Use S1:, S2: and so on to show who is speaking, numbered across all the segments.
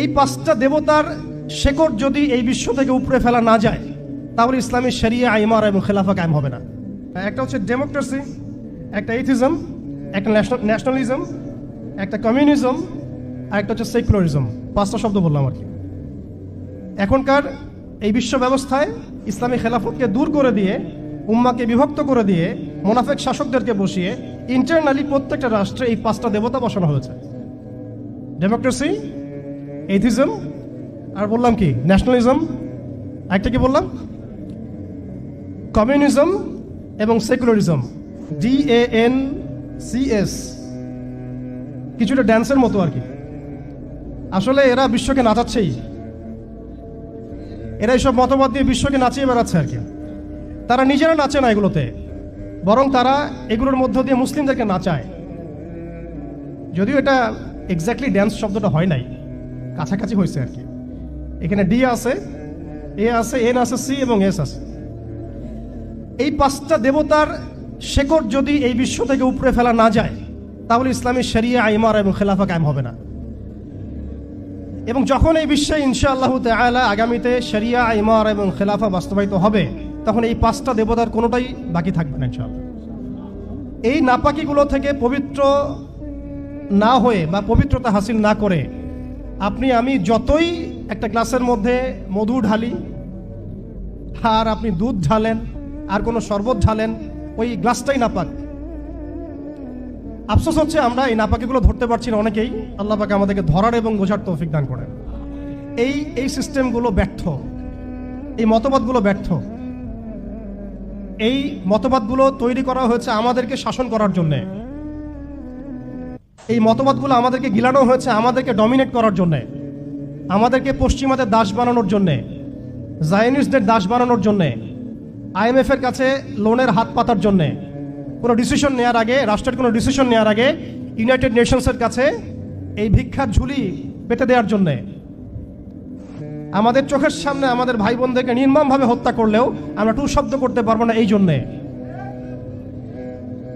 S1: এই পাঁচটা দেবতার শেকড় যদি এই বিশ্ব থেকে উপরে ফেলা না যায়, তাহলে ইসলামী শরিয়া আইমার এবং খেলাফা কায়েম হবে না। একটা হচ্ছে ডেমোক্রেসি একটা এথিজম একটা ন্যাশনালিজম একটা কমিউনিজম আর একটা হচ্ছে সেকুলারিজম পাঁচটা শব্দ বললাম আর কি। এখনকার এই বিশ্ব ব্যবস্থায় ইসলামী খেলাফতকে দূর করে দিয়ে, উম্মাকে বিভক্ত করে দিয়ে, মোনাফেক শাসকদেরকে বসিয়ে ইন্টারনালি প্রত্যেকটা রাষ্ট্রে এই পাঁচটা দেবতা বসানো হয়েছে। ডেমোক্রেসি এথিজম আর বললাম কি ন্যাশনালিজম একটা কি বললাম? কমিউনিজম এবং secularism D A N C S কিছুটা ড্যান্সের মতো আর কি। আসলে এরা বিশ্বকে নাচাচ্ছেই। এরা এইসব মতবাদ দিয়ে বিশ্বকে নাচিয়ে বেড়াচ্ছে আর কি। তারা নিজেরা নাচে না এগুলোতে, বরং তারা এগুলোর মধ্য দিয়ে মুসলিমদেরকে নাচায়। যদিও এটা এক্স্যাক্টলি ড্যান্স শব্দটা হয় নাই। কাছাকাছি হয়েছে আর কি। এখানে ডি আছে, এ আছে, এন আছে, সি এবং এস আছে। এই পাঁচটা দেবতার শেকড় যদি এই বিশ্ব থেকে উপড়ে ফেলা না যায়, তাহলে ইসলামী শরিয়া আইমার এবং খেলাফা কায়েম হবে না। এবং যখন এই বিশ্বে ইনশাআল্লাহ তাআলা আগামীতে শরিয়া আইমার এবং খেলাফা বাস্তবায়িত হবে, তখন এই পাঁচটা দেবতার কোনোটাই বাকি থাকবে না ইনশাআল্লাহ। এই নাপাকিগুলো থেকে পবিত্র না হয়ে বা পবিত্রতা হাসিল না করে আপনি, আমি যতই একটা গ্লাসের মধ্যে মধু ঢালি, আর আপনি দুধ ঢালেন, আর কোনো শরবত ঢালেন, ওই গ্লাসটাই নাপাক। আফসোস হচ্ছে আমরা এই নাপাকিগুলো ধরতে পারছি না অনেকেই। আল্লাহ পাকে আমাদেরকে ধরার এবং বোঝার তৌফিক দান করেন। এই এই সিস্টেমগুলো ব্যর্থ। এই মতবাদগুলো ব্যর্থ। এই মতবাদগুলো তৈরি করা হয়েছে আমাদেরকে শাসন করার জন্যে। এই মতবাদগুলো আমাদেরকে গিলানো হয়েছে আমাদেরকে ডমিনেট করার জন্যে। আমাদেরকে পশ্চিমাদের দাস বানানোর জন্যে জায়নিস্টদের দাস বানানোর জন্যে আইএমএফ এর কাছে লোনের হাত পাতার জন্যে। কোনো ডিসিশন নেওয়ার আগে, রাষ্ট্রের কোনো ডিসিশন নেওয়ার আগে ইউনাইটেড নেশনসের কাছে এই ভিক্ষার ঝুলি পেতে দেওয়ার জন্যে। আমাদের চোখের সামনে আমাদের ভাই বোনদেরকে নির্মমভাবে হত্যা করলেও আমরা টু শব্দ করতে পারব না এই জন্যে।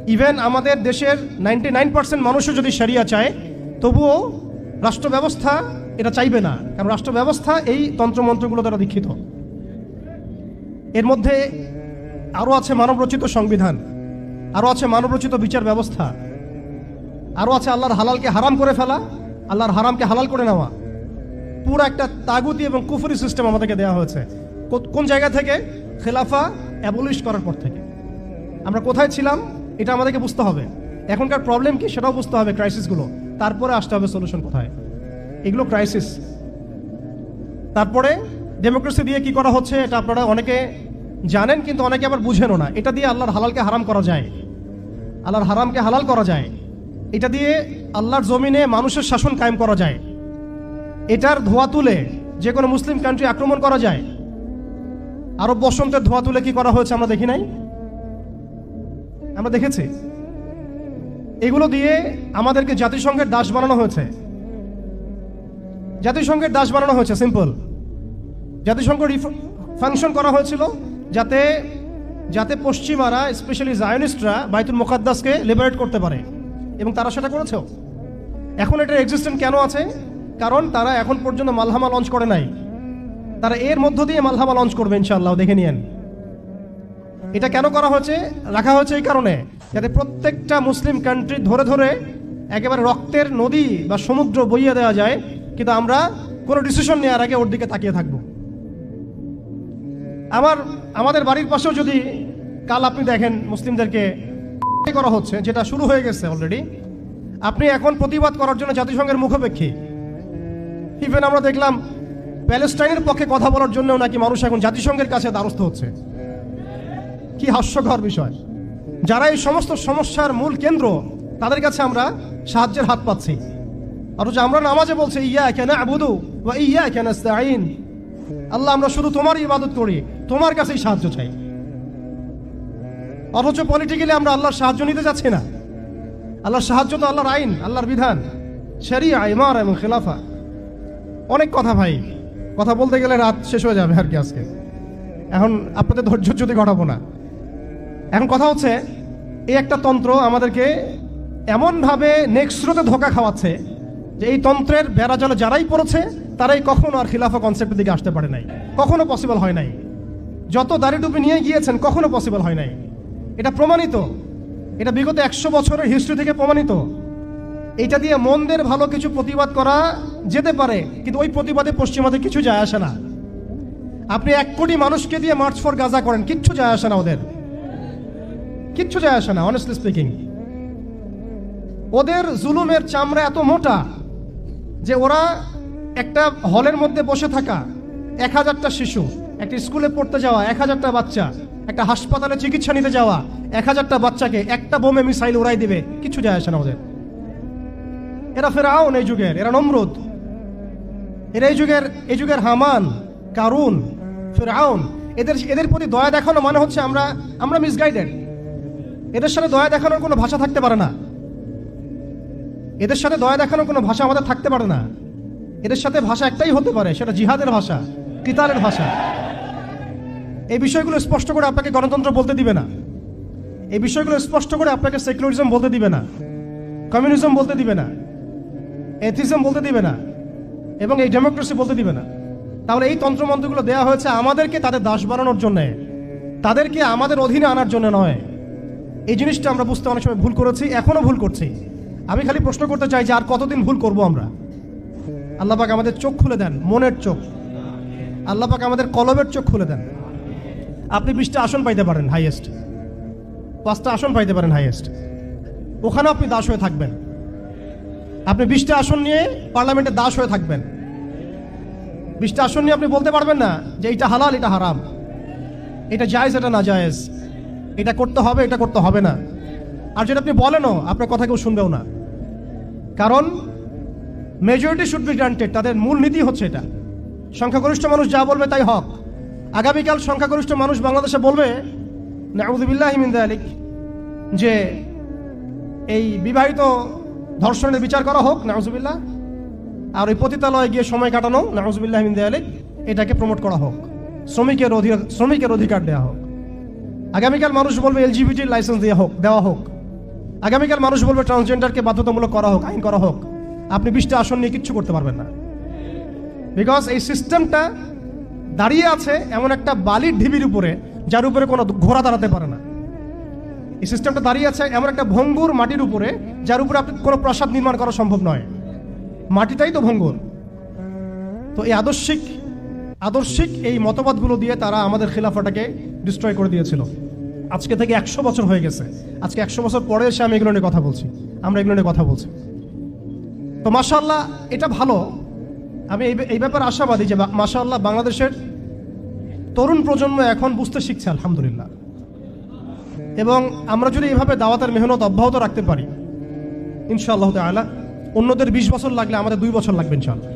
S1: ইভেন আমাদের দেশের নাইনটি নাইন পার্সেন্ট মানুষও যদি সারিয়া চায়, তবুও রাষ্ট্র ব্যবস্থা এটা চাইবে না। কারণ রাষ্ট্র ব্যবস্থা এই তন্ত্রমন্ত্রগুলো দ্বারা দীক্ষিত। এর মধ্যে আরও আছে মানবরচিত সংবিধান, আরও আছে মানবরচিত বিচার ব্যবস্থা, আরও আছে আল্লাহর হালালকে হারাম করে ফেলা, আল্লাহর হারামকে হালাল করে নেওয়া। পুরো একটা তাগুতি এবং কুফরি সিস্টেম আমাদেরকে দেওয়া হয়েছে। কোন জায়গা থেকে? খেলাফা অ্যাবলিশ করার পর থেকে। আমরা কোথায় ছিলাম? এটা আমাদেরকে বুঝতে হবে। এখনকার প্রবলেম কি সেটাও বুঝতে হবে ক্রাইসিসগুলো তারপরে আসতে হবে সলিউশন কোথায়? এগুলো ক্রাইসিস তারপরে ডেমোক্রেসি দিয়ে কি করা হচ্ছে এটা আপনারা অনেকে জানেন কিন্তু অনেকে আবার বুঝেনও না। এটা দিয়ে আল্লাহর হালালকে হারাম করা যায়। আল্লাহর হারামকে হালাল করা যায়। এটা দিয়ে আল্লাহর জমিনে মানুষের শাসন কায়েম করা যায়। এটার ধোয়া তুলে যে কোনো মুসলিম কান্ট্রি আক্রমণ করা যায়। আরব বসন্তের ধোয়া তুলে কি করা হয়েছে আমরা দেখি নাই? আমরা দেখেছি। এগুলো দিয়ে আমাদেরকে জাতিসংঘের দাস বানানো হয়েছে। জাতিসংঘের দাস বানানো হয়েছে সিম্পল জাতিসংঘ ফাংশন করা হয়েছিল যাতে যাতে পশ্চিমারা স্পেশালি জায়নিস্টরা বাইতুল মোকাদ্দাসকে লিবারেট করতে পারে। এবং তারা সেটা করেছেও। এখন এটার এক্সিস্টেন্ট কেন আছে? কারণ তারা এখন পর্যন্ত মালহামা লঞ্চ করে নাই। তারা এর মধ্য দিয়ে মালহামা লঞ্চ করবে ইনশাআল্লাহ, দেখে নিয়েন। এটা কেন করা হয়েছে? রাখা হয়েছে এই কারণে যাতে প্রত্যেকটা মুসলিম কান্ট্রি ধরে ধরে একেবারে রক্তের নদী বা সমুদ্র বইয়ে দেওয়া যায়, কিন্তু আমরা কোনো ডিসিশন নেওয়ার আগে ওর দিকে তাকিয়ে থাকব। আমার, আমাদের বাড়ির পাশেও যদি কাল আপনি দেখেন মুসলিমদেরকে করা হচ্ছে, যেটা শুরু হয়ে গেছে অলরেডি আপনি এখন প্রতিবাদ করার জন্য জাতিসংঘের মুখোপেক্ষী। ইভেন আমরা দেখলাম প্যালেস্টাইনের পক্ষে কথা বলার জন্যও নাকি মানুষ এখন জাতিসংঘের কাছে দ্বারস্থ হচ্ছে। কি হাস্যকর বিষয়। যারা এই সমস্ত সমস্যার মূল কেন্দ্র, তাদের কাছে আমরা সাহায্যের হাত পাচ্ছি। অথচ আমরা নামাজে বলছি ইয়া কেন আবুদু বা ইয়া কেন আইন আল্লাহ, আমরা শুধু তোমারই ইবাদত করি, তোমার কাছেই সাহায্য চাই। অথচ পলিটিক্যালি আমরা আল্লাহর সাহায্য নিতে যাচ্ছি না। আল্লাহর সাহায্য তো আল্লাহর আইন, আল্লাহর বিধান, শরিয়া ইমার এবং খেলাফা। অনেক কথা ভাই, কথা বলতে গেলে রাত শেষ হয়ে যাবে আর কি আজকে। এখন আপনাদের ধৈর্য যদি ঘটাবো না। এখন কথা হচ্ছে, এই একটা তন্ত্র আমাদেরকে এমনভাবে নেক্সট স্রোতে ধোকা খাওয়াচ্ছে যে এই তন্ত্রের বেড়াজালে যারাই পড়েছে, তারাই কখনো আর খিলাফা কনসেপ্টের দিকে আসতে পারে নাই। কখনো পসিবল হয় নাই। যত দাড়ি নিয়ে গিয়েছেন, কখনো পসিবল হয় নাই। এটা প্রমাণিত। এটা বিগত একশো বছরের হিস্ট্রি থেকে প্রমাণিত। এটা দিয়ে মন্দের ভালো কিছু প্রতিবাদ করা যেতে পারে, কিন্তু ওই প্রতিবাদে পশ্চিমাতে কিছু যায় আসে না। আপনি এক কোটি মানুষকে দিয়ে মার্চ ফর গাজা করেন, কিচ্ছু যায় আসে না ওদের। কিচ্ছু যায় আসে না অনেস্টলি স্পিকিং ওদের জুলুমের চামড়া এত মোটা যে ওরা একটা হলের মধ্যে বসে থাকা এক হাজারটা শিশু, একটা স্কুলে পড়তে যাওয়া এক হাজারটা বাচ্চা, একটা হাসপাতালে চিকিৎসা নিতে যাওয়া এক হাজারটা বাচ্চাকে একটা বোমে মিসাইল উড়াই দিবে কিছু যায় আসে না ওদের। এরা ফেরাউন এই যুগের, এরা নমরুদ। এরা এই যুগের এই যুগের হামান, কারুন, ফেরাউন, এদের এদের প্রতি দয়া দেখানো মানে হচ্ছে আমরা আমরা মিসগাইডেড এদের সাথে দয়া দেখানোর কোনো ভাষা থাকতে পারে না। এদের সাথে দয়া দেখানোর কোনো ভাষা আমাদের থাকতে পারে না। এদের সাথে ভাষা একটাই হতে পারে, সেটা জিহাদের ভাষা, কিতালের ভাষা। এই বিষয়গুলো স্পষ্ট করে আপনাকে গণতন্ত্র বলতে দিবে না। এই বিষয়গুলো স্পষ্ট করে আপনাকে সেকুলারিজম বলতে দিবে না। কমিউনিজম বলতে দিবে না। এথিজম বলতে দিবে না। এবং এই ডেমোক্রেসি বলতে দিবে না। তাহলে এই তন্ত্রমন্ত্রগুলো দেওয়া হয়েছে আমাদেরকে তাদের দাস বানানোর জন্যে। তাদেরকে আমাদের অধীনে আনার জন্য নয়। এই জিনিসটা আমরা বুঝতে অনেক সময় ভুল করেছি, এখনও ভুল করছি। আমি খালি প্রশ্ন করতে চাই যে আর কতদিন ভুল করব আমরা? আল্লাহ পাক আমাদের চোখ খুলে দেন, মনের চোখ। আল্লাহ পাক আমাদের কলমের চোখ খুলে দেন। আপনি বিশটা আসন পাইতে পারেন হাইয়েস্ট পাঁচটা আসন পাইতে পারেন হাইয়েস্ট ওখানে আপনি দাস হয়ে থাকবেন। আপনি বিশটা আসন নিয়ে পার্লামেন্টে দাস হয়ে থাকবেন। বিশটা আসন নিয়ে আপনি বলতে পারবেন না যে এটা হালাল এটা হারাম। এটা জায়েজ, এটা না জায়েজ এটা করতে হবে, এটা করতে হবে না। আর যেটা আপনি বলেনও, আপনার কথা কেউ শুনবেও না। কারণ মেজরিটি শুড বি গ্রান্টেড তাদের মূল নীতি হচ্ছে এটা। সংখ্যাগরিষ্ঠ মানুষ যা বলবে তাই হক। আগামীকাল সংখ্যাগরিষ্ঠ মানুষ বাংলাদেশে বলবে নাউদুবিল্লাহ আলিক যে এই বিবাহিত ধর্ষণের বিচার করা হোক নাউজুবিল্লাহ আর ওই পতিতালয়ে গিয়ে সময় কাটানো নাউজুবিল্লাহ আলিক এটাকে প্রমোট করা হোক। শ্রমিকের অধিকার শ্রমিকের অধিকার দেওয়া হোক। আগামীকাল মানুষ বলবে এলজিবিটির লাইসেন্স দেওয়া হোক দেওয়া হোক। আগামীকাল মানুষ বলবে ট্রান্সজেন্ডারকে বাধ্যতামূলক করা হোক, আইন করা হোক। আপনি বিশটা আসন নিয়ে কিচ্ছু করতে পারবেন না। বিকজ এই সিস্টেমটা দাঁড়িয়ে আছে এমন একটা বালির ঢিবির উপরে, যার উপরে কোনো ঘোড়া দাঁড়াতে পারে না। এই সিস্টেমটা দাঁড়িয়ে আছে এমন একটা ভঙ্গুর মাটির উপরে, যার উপরে আপনি কোনো প্রাসাদ নির্মাণ করা সম্ভব নয়। মাটিটাই তো ভঙ্গুর। তো এই আদর্শিক আদর্শিক এই মতবাদগুলো দিয়ে তারা আমাদের খিলাফাটাকে ডিস্ট্রয় করে দিয়েছিল। আজকে থেকে একশো বছর হয়ে গেছে। আজকে একশো বছর পরে এসে আমি এগুলো নিয়ে কথা বলছি। আমরা এগুলো নিয়ে কথা বলছি। তো মাশাল্লাহ এটা ভালো। আমি এই ব্যাপারে আশাবাদী যে মাশাল্লাহ বাংলাদেশের তরুণ প্রজন্ম এখন বুঝতে শিখছে, আলহামদুলিল্লাহ। এবং আমরা যদি এভাবে দাওয়াতের মেহনত অব্যাহত রাখতে পারি, ইনশাআল্লাহ তাআলা, অন্যদের বিশ বছর লাগলে আমাদের দুই বছর লাগবে, ইনশাআল্লাহ।